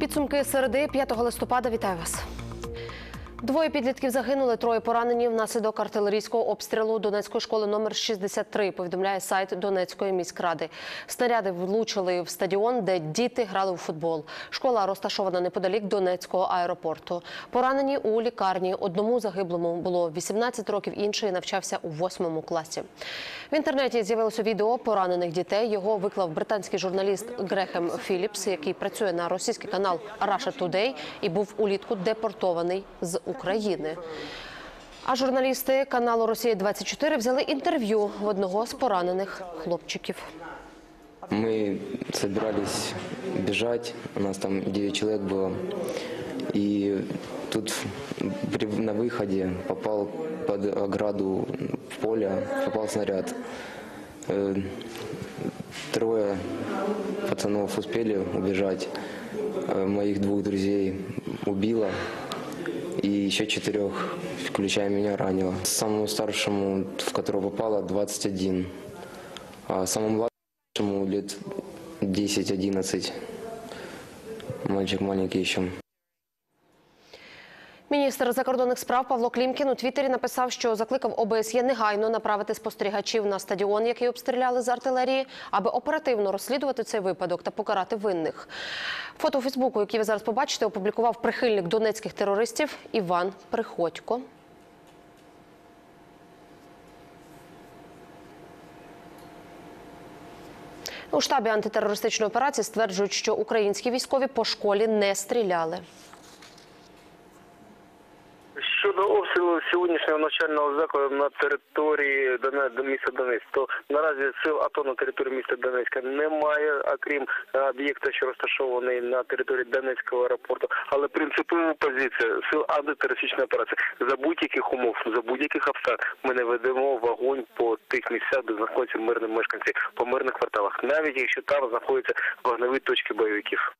Підсумки середи 5 листопада. Вітаю вас. Двоє підлітків загинули, троє поранені внаслідок артилерійського обстрілу Донецької школи номер 63, повідомляє сайт Донецької міськради. Снаряди влучили в стадіон, де діти грали у футбол. Школа розташована неподалік Донецького аеропорту. Поранені у лікарні. Одному загиблому було 18 років, інший навчався у восьмому класі. В інтернеті з'явилося відео поранених дітей. Його виклав британський журналіст Грехем Філіпс, який працює на російський канал Russia Today і був улітку депортований з України. А журналісти каналу Росія 24 взяли інтерв'ю в одного з поранених хлопчиків. Мы собирались бежать, у нас там 9 человек было. И тут при- на выходе попал под ограду в поле, попал снаряд. Э, Трое пацанов успели убежать. Э, Моих двух друзей убило. И еще четырех, включая меня, ранило. Самому старшему, в которого попало, 21. А самому младшему лет 10-11. Мальчик маленький еще. Міністр закордонних справ Павло Клімкін у Твіттері написав, що закликав ОБСЄ негайно направити спостерігачів на стадіон, який обстріляли з артилерії, аби оперативно розслідувати цей випадок та покарати винних. Фото у Фейсбуку, яке ви зараз побачите, опублікував прихильник донецьких терористів Іван Приходько. У штабі антитерористичної операції стверджують, що українські військові по школі не стріляли. Щодо обстрілу сьогоднішнього навчального закладу на території міста Донецьк, то наразі сил АТО на території міста Донецька немає, окрім е, об'єкта, що розташований на території Донецького аеропорту. Але принципова позиція сил антитерористичної операції за будь-яких умов, за будь-яких обставин ми не ведемо вогонь по тих місцях, де знаходяться мирні мешканці, по мирних кварталах, навіть якщо там знаходяться вогневі точки бойовиків.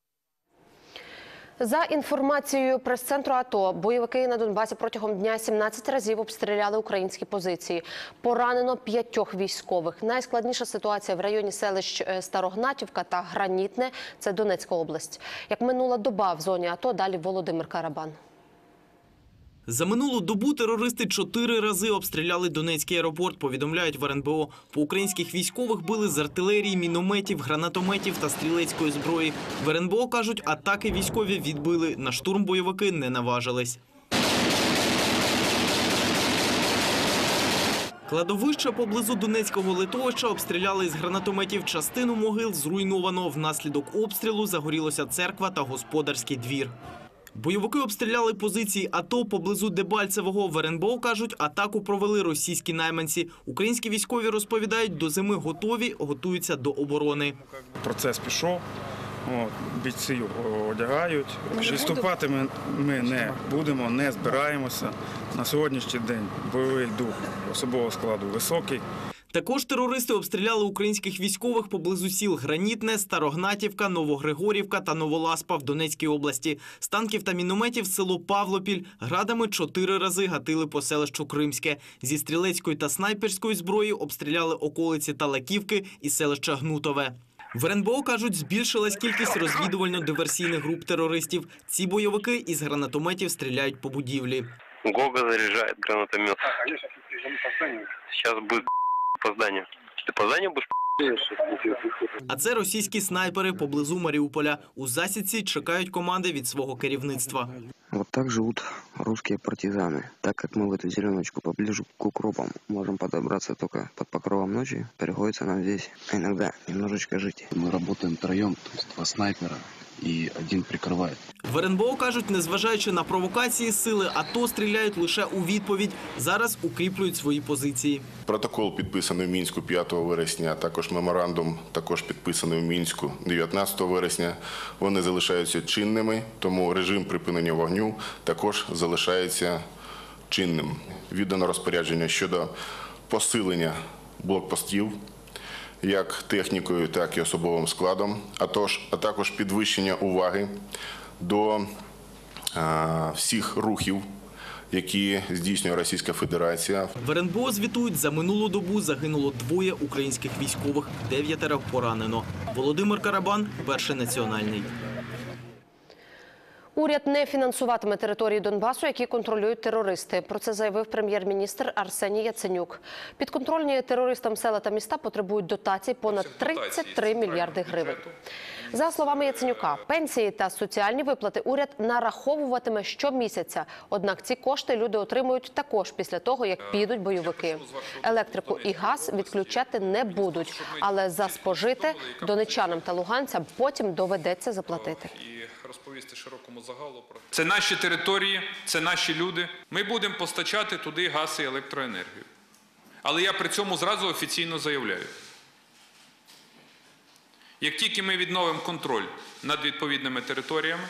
За інформацією прес-центру АТО, бойовики на Донбасі протягом дня 17 разів обстріляли українські позиції. Поранено п'ятьох військових. Найскладніша ситуація в районі селищ е, Старогнатівка та Гранітне це Донецька область. Як минула доба в зоні АТО, далі Володимир Карабан. За минулу добу терористи чотири рази обстріляли Донецький аеропорт, повідомляють в РНБО. По українських військових били з артилерії, мінометів, гранатометів та стрілецької зброї. В РНБО кажуть, атаки військові відбили. На штурм бойовики не наважились. Кладовище поблизу Донецького литовища обстріляли з гранатометів частину могил зруйновано. Внаслідок обстрілу загорілося церква та господарський двір. Бойовики обстріляли позиції АТО поблизу Дебальцевого. В РНБО кажуть, атаку провели російські найманці. Українські військові розповідають, до зими готові, готуються до оборони. процес пішов. Бійці одягають. Відступати ми, ми не будемо, не збираємося. На сьогоднішній день бойовий дух особового складу високий. Також терористи обстріляли українських військових поблизу сіл Гранітне, Старогнатівка, Новогригорівка та Новоласпа в Донецькій області. З танків та мінометів село Павлопіль градами чотири рази гатили по селищу Кримське. Зі стрілецької та снайперської зброї обстріляли околиці Талаківки і селища Гнутове. В РНБО кажуть, збільшилась кількість розвідувально-диверсійних груп терористів. Ці бойовики із гранатометів стріляють по будівлі. Гога заряжает гранатомет. Сейчас будет по Ти опоздання будеш? А це російські снайпери поблизу Маріуполя. У засідці чекають команди від свого керівництва. Вот так живут русские партизаны. Так как мы в эту зеленочку поближе к укропам можем подобраться только под покровом ночи, приходится нам здесь иногда немножечко жить. Мы работаем втроем, то есть два снайпера и один прикрывает. В РНБО кажуть, незважаючи на провокації, сили АТО стріляють лише у відповідь. Зараз укріплюють свої позиції. Протокол підписаний в мінську 5 вересня, а також меморандум, також підписаний в мінську 19 вересня. Вони залишаються чинними, тому режим припинення вогню також залишається чинним. Віддано розпорядження щодо посилення блокпостів. Як технікою, так і особовим складом, а, також підвищення уваги до всіх рухів, які здійснює Російська Федерація В РНБО звітують, за минулу добу загинуло двоє українських військових, дев'ятеро поранено. Володимир Карабан, перший національний. Уряд не фінансуватиме території Донбасу, які контролюють терористи. Про це заявив прем'єр-міністр Арсеній Яценюк. Підконтрольні терористам села та міста потребують дотацій понад 33 мільярди гривень. За словами Яценюка, пенсії та соціальні виплати уряд нараховуватиме щомісяця. Однак ці кошти люди отримують також після того, як підуть бойовики. Електрику і газ відключати не будуть, але за спожите донечанам та луганцям потім доведеться заплатити. Розповісти широкому загалу про це наші території, це наші люди. Ми будемо постачати туди газ і електроенергію. Але я при цьому зразу офіційно заявляю. Як тільки ми відновимо контроль над відповідними територіями,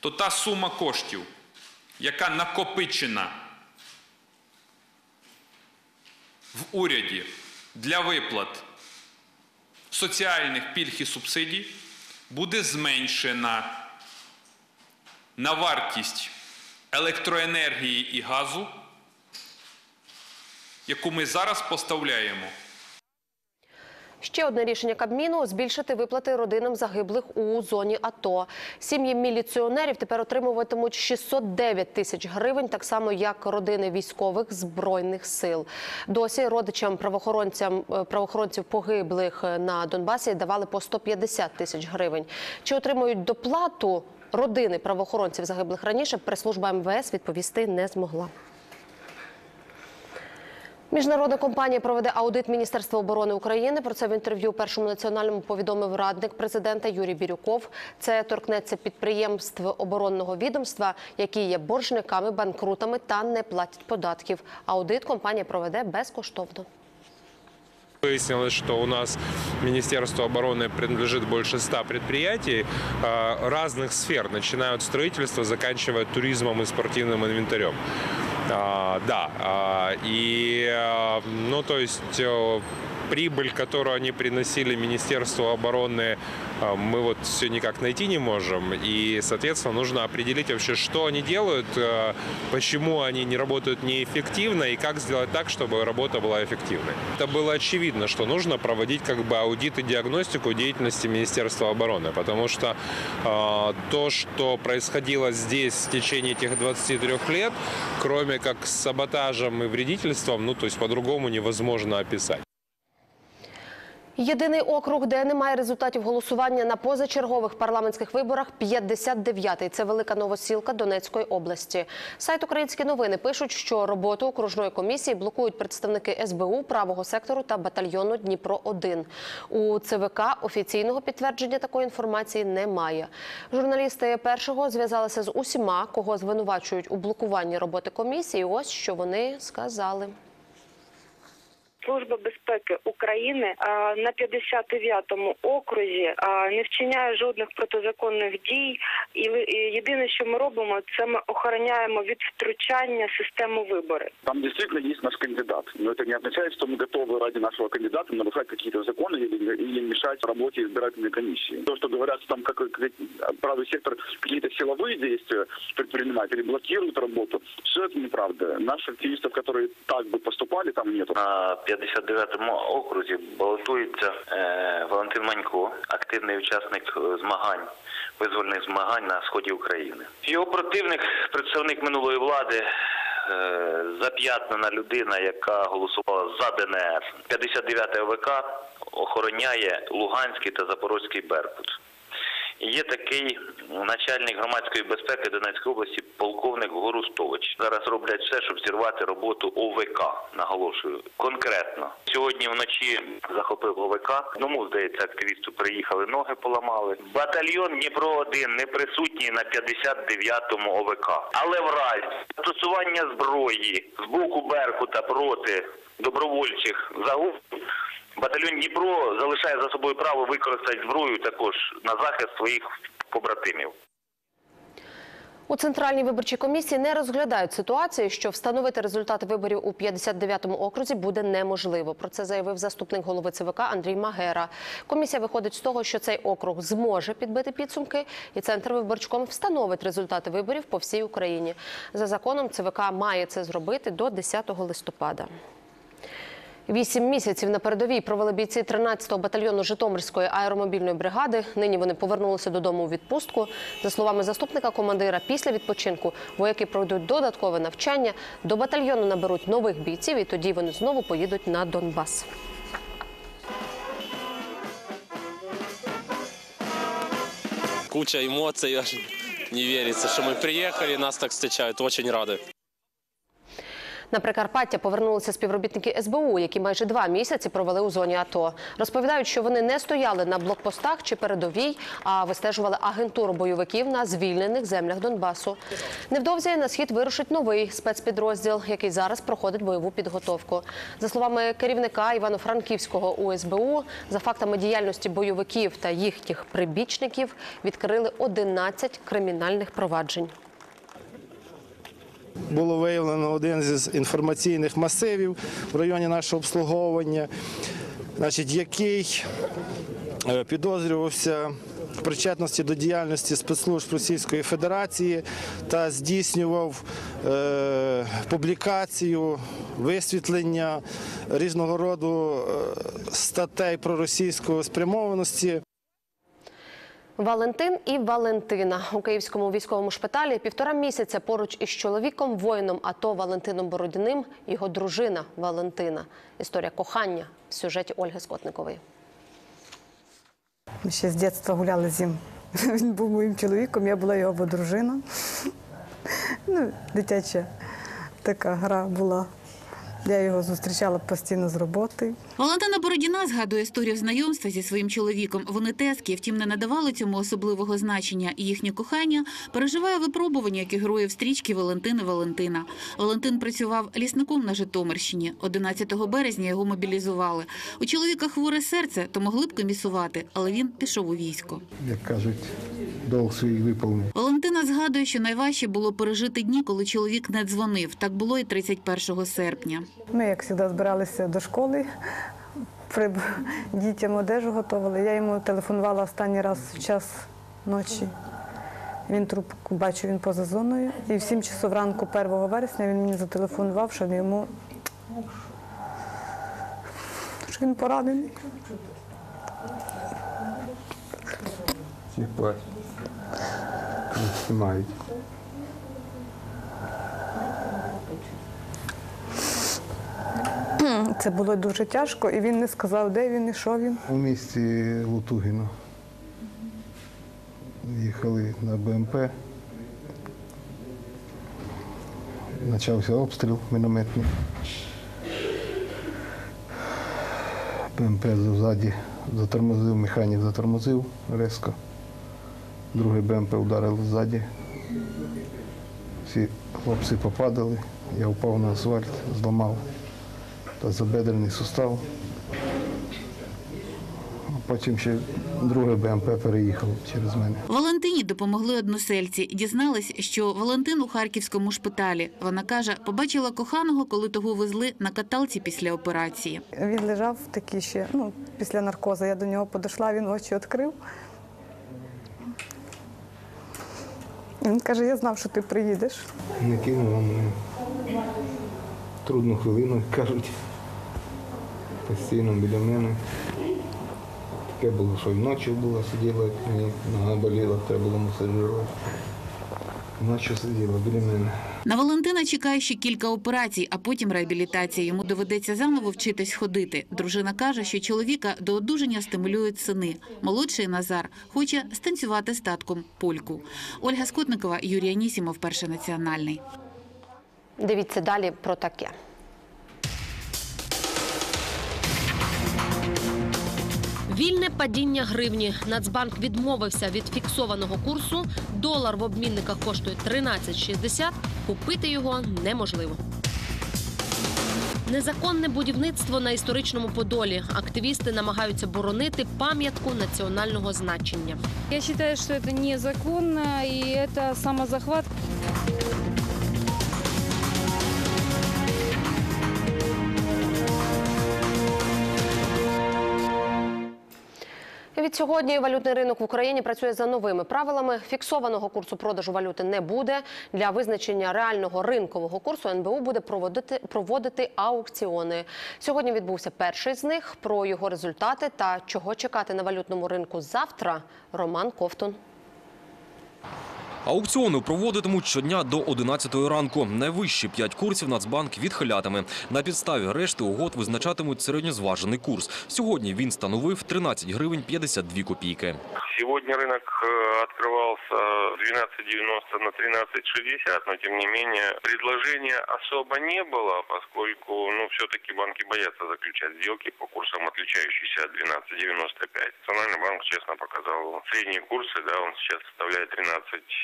то та сума коштів, яка накопичена в уряді для виплат соціальних пільг і субсидій, буде зменшена на вартість електроенергії і газу, яку ми зараз поставляємо Ще одне рішення Кабміну – збільшити виплати родинам загиблих у зоні АТО. Сім'ї міліціонерів тепер отримуватимуть 609 тисяч гривень, так само як родини військових збройних сил. Досі родичам правоохоронцям е, правоохоронців погиблих на Донбасі давали по 150 тисяч гривень. Чи отримують доплату родини правоохоронців загиблих раніше? Прес-служба МВС відповісти не змогла. Міжнародна компанія проведе аудит Міністерства оборони України. Про це в інтерв'ю першому національному повідомив радник президента Юрій Бірюков. Це торкнеться підприємств оборонного відомства, які є боржниками, банкрутами та не платять податків. Аудит компанія проведе безкоштовно. Выяснилось, что у нас Министерству обороны принадлежит больше ста предприятий э, разных сфер, начиная от строительства, заканчивая туризмом и спортивным инвентарем. А, Да, а, и, э, ну, то есть э, прибыль, которую они приносили Министерству обороны, э, мы вот все никак найти не можем. И, соответственно, нужно определить вообще, что они делают, э, почему они не работают неэффективно и как сделать так, чтобы работа была эффективной. Это было очевидно, что нужно проводить как бы аудит и диагностику деятельности Министерства обороны, потому что э, то, что происходило здесь в течение этих 23 лет, кроме как с саботажем и вредительством, ну, то есть по-другому невозможно описать. Єдиний округ, де немає результатів голосування на позачергових парламентських виборах 59-й. Це велика новосілка Донецької області. Сайт Українські новини пишуть, що роботу окружної комісії блокують представники СБУ, правого сектору та батальйону Дніпро 1 У ЦВК офіційного підтвердження такої інформації немає. Журналісти першого зв'язалися з усіма, кого звинувачують у блокуванні роботи комісії. Ось що вони сказали. Служба безпеки України а, на 59-му окрузі а, не вчиняє жодних протизаконних дій, і ли- і єдине, що ми робимо, це ми охороняємо від втручання систему вибори. Там действительно есть наш кандидат. Но это не означает, что мы готовы ради нашего кандидата нарушать какие-то законы или, или мешать работе избирательной комиссии. То, что говорят, что там как, как правый сектор какие-то силовые действия предпринимает или блокирует работу, все это неправда. Наших активистов, которые так бы поступали, там нет. На 59-му окрузі балотується е, Валентин Манько, активний учасник е, змагань, визвольних змагань на сході України. Його противник, представник минулої влади, е, зап'ятнена людина, яка голосувала за ДНР. 59 ОВК охороняє Луганський та Запорозький Беркут. Є такий начальник громадської безпеки Донецької області, полковник Горустович. Зараз роблять все, щоб зірвати роботу ОВК. Наголошую конкретно. Сьогодні вночі захопив ОВК. Одному здається, активісту приїхали, ноги поламали. Батальйон Дніпро 1 не присутній на 59-му ОВК. Але в разі застосування зброї з боку Беркута проти добровольчих загуб. Батальйон Дніпро залишає за собою право використати зброю також на захист своїх побратимів. У центральній виборчій комісії не розглядають ситуації, що встановити результати виборів у 59-му окрузі буде неможливо. Про це заявив заступник голови ЦВК Андрій Магера. Комісія виходить з того, що цей округ зможе підбити підсумки, і центр виборчком встановить результати виборів по всій Україні. За законом ЦВК має це зробити до 10 листопада. Вісім місяців на передовій провели бійці 13-го батальйону Житомирської аеромобільної бригади. Нині вони повернулися додому у відпустку. За словами заступника командира, після відпочинку вояки пройдуть додаткове навчання. До батальйону наберуть нових бійців, і тоді вони знову поїдуть на Донбас. куча эмоций, аж не верится, что мы приехали, нас так встречают, очень рады. На Прикарпаття повернулися співробітники СБУ, які майже два місяці провели у зоні АТО. Розповідають, що вони не стояли на блокпостах чи передовій, а вистежували агентуру бойовиків на звільнених землях Донбасу. Невдовзі на схід вирушить новий спецпідрозділ, який зараз проходить бойову підготовку. За словами керівника Івано-Франківського УСБУ, за фактами діяльності бойовиків та їхніх прибічників відкрили 11 кримінальних проваджень. Було виявлено один з інформаційних масивів в районі нашого обслуговування, значить, який е, підозрювався в причетності до діяльності спецслужб Російської Федерації та здійснював е, публікацію, висвітлення різного роду е, статей проросійської спрямованості. Валентин і Валентина у київському військовому шпиталі півтора місяця поруч із чоловіком, воїном АТО Валентином Бородіним, його дружина Валентина. Історія кохання в сюжеті Ольги Скотникової. Ми ще з дитинства гуляли з ним. Він був моїм чоловіком, я була його дружина. Ну, дитяча така гра була. Я його зустрічала постійно з роботи. Валентина Бородіна згадує історію знайомства зі своїм чоловіком. Вони тески, втім, не надавали цьому особливого значення. І їхнє кохання переживає випробування, як і героїв стрічки Валентини Валентина. Валентин працював лісником на Житомирщині. 11 березня його мобілізували. У чоловіка хворе серце, то могли б комісувати, але він пішов у військо. як кажуть, долг свій виповнив. Валентина згадує, що найважче було пережити дні, коли чоловік не дзвонив. Так було і 31 серпня. Ми, як завжди, збиралися до школи, дітям одежу готували. Я йому телефонувала останній раз в час ночі. Він трубку бачу, він поза зоною. І в 7 часов ранку 1 вересня він мені зателефонував, що йому що він поранений. Всіх плать. Знімають. Це було дуже тяжко, і він не сказав, де він і що він. У місті Лутугіно. Їхали на БМП. Почався обстріл мінометний. БМП ззаді затормозив, механік затормозив резко. Другий БМП ударив ззаді. Всі хлопці попадали, я впав на асфальт, зламав тазобедрений сустав. Потім ще друге БМП переїхало через мене. Валентині допомогли односельці. Дізнались, що Валентин у харківському шпиталі. Вона каже, побачила коханого, коли того везли на каталці після операції. Він лежав такий ще, ну, після наркозу. Я до нього подійшла, він очі відкрив. Він каже, я знав, що ти приїдеш. Не кинула мене. Трудну хвилину, кажуть. Постійно біля мене. Таке було, що й ночі була, сиділа, мені нога боліла, треба було масажувати. Ночі сиділа біля мене. На Валентина чекає ще кілька операцій, а потім реабілітація. Йому доведеться заново вчитись ходити. Дружина каже, що чоловіка до одужання стимулюють сини. Молодший Назар хоче станцювати статком польку. Ольга Скотникова, Юрій Анісімов, перший національний. Дивіться далі про таке. Вільне падіння гривні. Нацбанк відмовився від фіксованого курсу. Долар в обмінниках коштує 13,60. Купити його неможливо. Незаконне будівництво на історичному Подолі. Активісти намагаються боронити пам'ятку національного значення. Я считаю, что это незаконно и это самозахват. Від сьогодні валютний ринок в Україні працює за новими правилами. Фіксованого курсу продажу валюти не буде. Для визначення реального ринкового курсу НБУ буде проводити, проводити аукціони. Сьогодні відбувся перший з них. Про його результати та чого чекати на валютному ринку завтра. Роман Ковтун. Аукціони проводитимуть щодня до 11 ранку. Найвищі 5 курсів Нацбанк відхилятиме. На підставі решти угод визначатимуть середньозважений курс. Сьогодні він становив 13 гривень 52 копійки. Сегодня рынок э, открывался 12.90 на 13.60, но тем не менее предложения особо не было, поскольку ну, все-таки банки боятся заключать сделки по курсам, отличающихся от 12.95. Национальный банк честно показал средние курсы, да, он сейчас составляет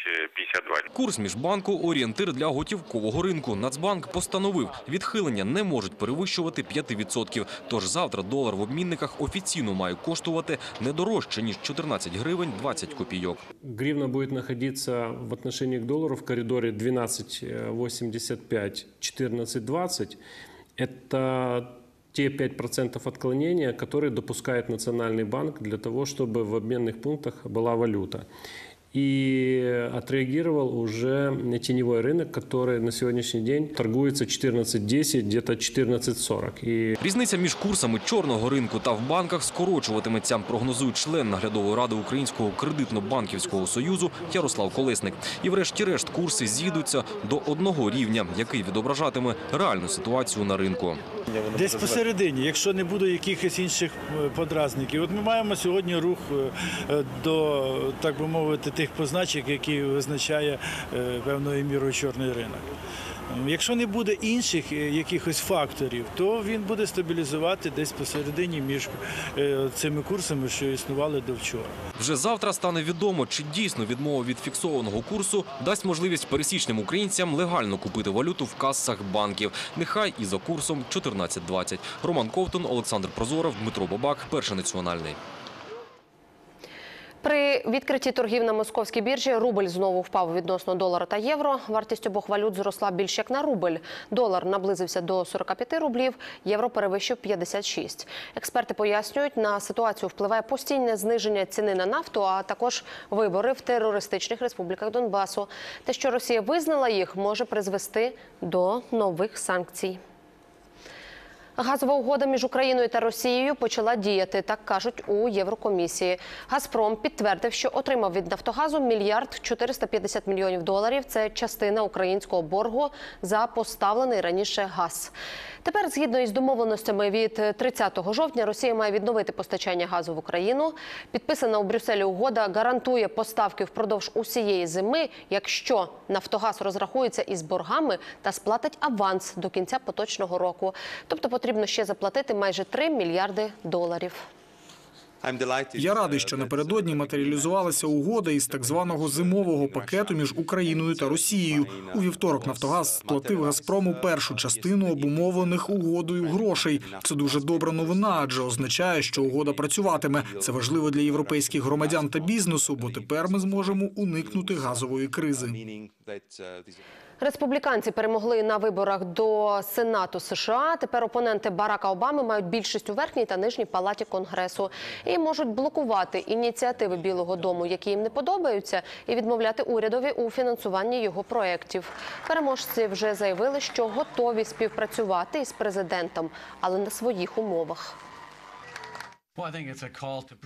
13.52. Курс міжбанку – орієнтир для готівкового ринку. Нацбанк постановив, відхилення не можуть перевищувати 5%. Тож завтра долар в обмінниках офіційно має коштувати не дорожче, ніж 14 гривень 20 копійок. Гривна будет находиться в отношении к доллару в коридоре 12.85-14.20. Это те 5% отклонения, которые допускает Национальный банк для того, чтобы в обменных пунктах была валюта. И отреагировал уже теневой рынок, который на сегодняшний день торгуется 14.10, где-то 14.40. И Різниця між курсами чорного ринку та в банках скорочуватиметься, прогнозує член наглядової ради Українського кредитно-банківського союзу Ярослав Колесник. І врешті-решт курси з'їдуться до одного рівня, який відображатиме реальну ситуацію на ринку. Десь посередині, якщо не буде якихось інших е, подразників. От ми маємо сьогодні рух е, е, до, так би мовити, тих позначок, які визначає певною мірою чорний ринок. Якщо не буде інших е, якихось факторів, то він буде стабілізувати десь посередині між е, цими курсами, що існували до вчора. Вже завтра стане відомо, чи дійсно відмова від фіксованого курсу дасть можливість пересічним українцям легально купити валюту в касах банків. Нехай і за курсом 14.20. Роман Ковтун, Олександр Прозоров, Дмитро Бабак, Перший національний. При відкритті торгів на московській біржі рубль знову впав відносно долара та євро. Вартість обох валют зросла більш як на рубль. Долар наблизився до 45 рублів, євро перевищив 56. Експерти пояснюють, на ситуацію впливає постійне зниження ціни на нафту, а також вибори в терористичних республіках Донбасу. Те, що Росія визнала їх, може призвести до нових санкцій. Газова угода між Україною та Росією почала діяти, так кажуть у Єврокомісії. Газпром підтвердив, що отримав від Нафтогазу мільярд 450 мільйонів доларів. Це частина українського боргу за поставлений раніше газ. Тепер, згідно із домовленостями від 30 жовтня, Росія має відновити постачання газу в Україну. Підписана у Брюсселі угода гарантує поставки впродовж усієї зими, якщо Нафтогаз розрахується із боргами та сплатить аванс до кінця поточного року. Тобто потрібно ще заплатити майже 3 мільярди доларів. Я радий, що напередодні матеріалізувалася угода із так званого зимового пакету між Україною та Росією. У вівторок Нафтогаз сплатив Газпрому першу частину обумовлених угодою грошей. Це дуже добра новина, адже означає, що угода працюватиме. Це важливо для європейських громадян та бізнесу, бо тепер ми зможемо уникнути газової кризи. Республіканці перемогли на виборах до Сенату США. Тепер опоненти Барака Обами мають більшість у верхній та нижній палаті Конгресу і можуть блокувати ініціативи Білого Дому, які їм не подобаються, і відмовляти урядові у фінансуванні його проєктів. Переможці вже заявили, що готові співпрацювати із президентом, але на своїх умовах.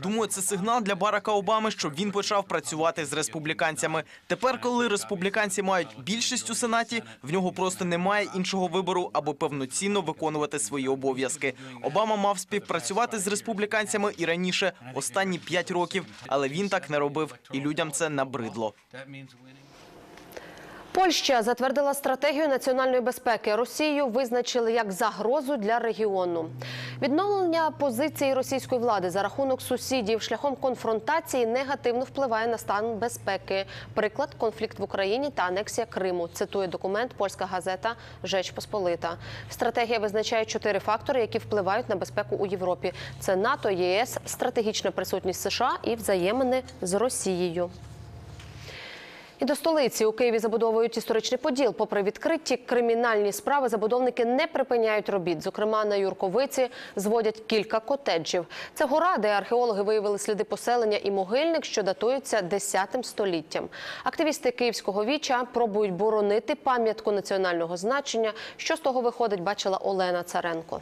Думаю, це сигнал для Барака Обами, щоб він почав працювати з республіканцями. Тепер, коли республіканці мають більшість у сенаті, в нього просто немає іншого вибору, аби повноцінно виконувати свої обов'язки. Обама мав співпрацювати з республіканцями і раніше останні п'ять років, але він так не робив, і людям це набридло. Польща затвердила стратегію національної безпеки. Росію визначили як загрозу для регіону. Відновлення позиції російської влади за рахунок сусідів шляхом конфронтації негативно впливає на стан безпеки. Приклад конфлікт в Україні та анексія Криму. Цитує документ польська газета Жеч Посполита. Стратегія визначає чотири фактори, які впливають на безпеку у Європі: це НАТО, ЄС, стратегічна присутність США і взаємини з Росією. І до столиці у Києві забудовують історичний поділ. Попри відкриті кримінальні справи, забудовники не припиняють робіт. Зокрема, на Юрковиці зводять кілька котеджів. Це гора, де археологи виявили сліди поселення і могильник, що датуються 10 століттям. Активісти Київського віча пробують боронити пам'ятку національного значення. Що з того виходить, бачила Олена Царенко.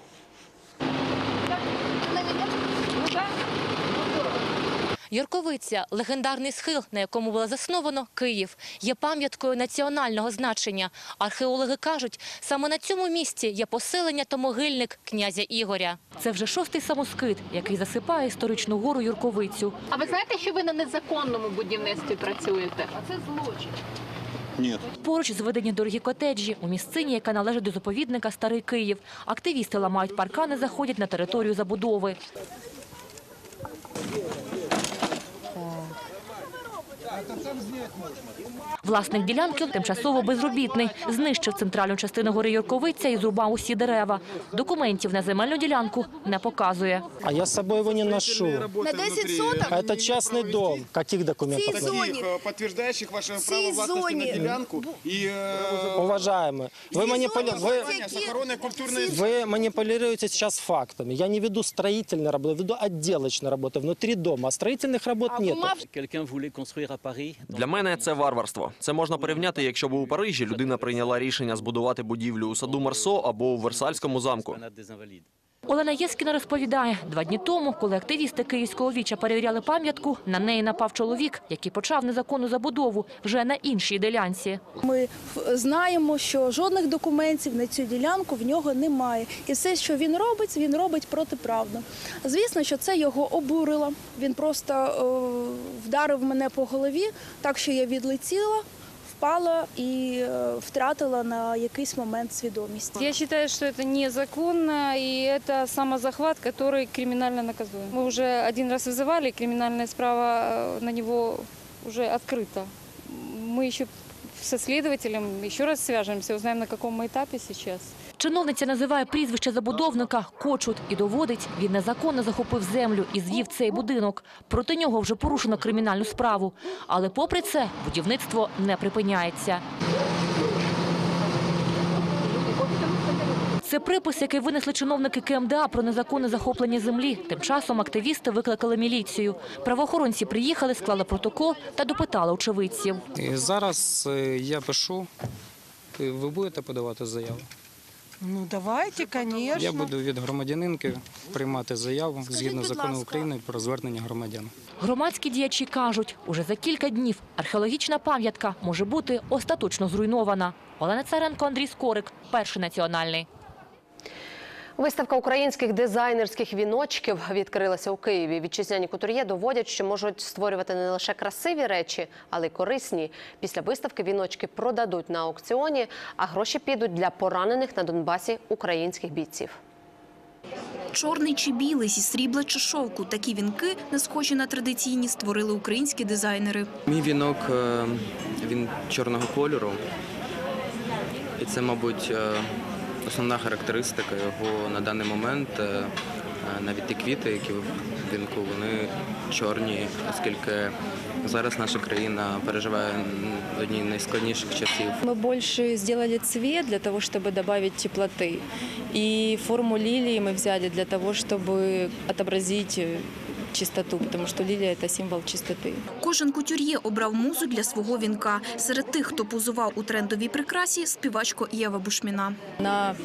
Юрковиця – легендарний схил, на якому було засновано Київ, є пам'яткою національного значення. Археологи кажуть, саме на цьому місці є поселення та могильник князя Ігоря. Це вже шостий самоскид, який засипає історичну гору Юрковицю. А ви знаєте, що ви на незаконному будівництві працюєте? А це злочин. Поруч зведені дорогі котеджі у місцині, яка належить до заповідника Старий Київ. Активісти ламають паркани, заходять на територію забудови. А то там знять можно. Власник ділянки тимчасово безробітний. Знищив центральну частину гори Юрковиця і зрубав усі дерева. Документів на земельну ділянку не показує. А я с собой его не ношу. На 10 соток? А это частный дом. Каких документов? В цій зоні. Таких, э, подтверждающих ваше В право цій властности на зоні. делянку и э, Уважаемые, вы, манипуля... вы, с охраной культурной вы манипулируете сейчас фактами. Я не веду строительные работы, веду отделочные работы внутри дома. А строительных работ нет. Для мене це варварство. Це можна порівняти, якщо б у Парижі людина прийняла рішення збудувати будівлю у саду Марсо або у Версальському замку. Олена Єскіна розповідає, два дні тому, коли активісти Київського віча перевіряли пам'ятку, на неї напав чоловік, який почав незаконну забудову вже на іншій ділянці. Ми знаємо, що жодних документів на цю ділянку в нього немає. І все, що він робить, він робить протиправно. Звісно, що це його обурило. Він просто е, вдарив мене по голові, так що я відлетіла, впала і е, втратила на якийсь момент свідомість. Я считаю, что это незаконно, и это самозахват, который криминально наказуем. Мы уже один раз вызывали, криминальная справа э, на него уже открыта. Мы еще со следователем еще раз свяжемся, узнаем, на каком мы этапе сейчас. Чиновниця називає прізвище забудовника Кочут і доводить, він незаконно захопив землю і звів цей будинок. Проти нього вже порушено кримінальну справу. Але попри це будівництво не припиняється. Це припис, який винесли чиновники КМДА про незаконне захоплення землі. Тим часом активісти викликали міліцію. Правоохоронці приїхали, склали протокол та допитали очевидців. І зараз е, я пишу. Ви будете подавати заяву? Ну давайте, звісно. Я буду від громадянинки приймати заяву згідно закону ласка. України про звернення громадян. Громадські діячі кажуть, уже за кілька днів археологічна пам'ятка може бути остаточно зруйнована. Олена Царенко, Андрій Скорик, перший національний. Виставка українських дизайнерських віночків відкрилася у Києві. Вітчизняні кутур'є доводять, що можуть створювати не лише красиві речі, але й корисні. Після виставки віночки продадуть на аукціоні, а гроші підуть для поранених на Донбасі українських бійців. Чорний чи білий, зі срібла чи шовку. Такі вінки, не схожі на традиційні, створили українські дизайнери. Мій вінок е, він чорного кольору. І це, мабуть, е, основна характеристика його на даний момент. Е, е, Навіть ті квіти, які в вінку, вони чорні, оскільки зараз наша країна переживає м, одні з найскладніших часів. Мы больше сделали цвет для того, чтобы добавить теплоты. И форму лилии мы взяли для того, чтобы отобразить э, чистоту, потому что лилия – это символ чистоты. Кожен кутюр'є обрав музу для свого вінка. Серед тих, хто позував у трендовій прикрасі, співачко Єва Бушміна. Она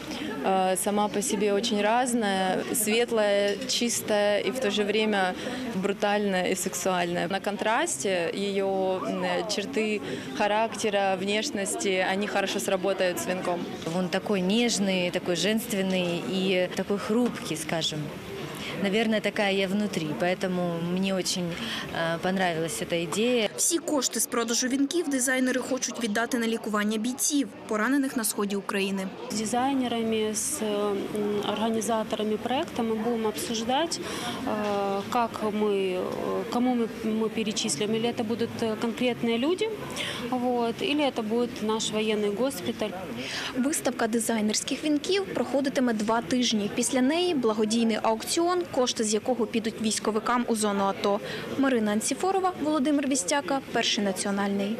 э, сама по себе очень разная, светлая, чистая и в то же время брутальная и сексуальная. На контрасте ее м, черты характера, внешности, они хорошо сработают с венком. Он такой нежный, такой женственный и такой хрупкий, скажем. Наверное, такая я внутри, поэтому мне очень э, понравилась эта идея. Всі кошти з продажу вінків дизайнери хочуть віддати на лікування бійців, поранених на сході України. С дизайнерами, с м, организаторами проекта мы будем обсуждать, э, как мы, э, кому мы, мы перечислим. Или это будут э, конкретные люди, вот, или это будет наш военный госпиталь. Виставка дизайнерських вінків проходитиме два тижні. Після неї благодійний аукціон, кошти з якого підуть військовикам у зону АТО. Марина Анціфорова, Володимир Вістяка, перший національний.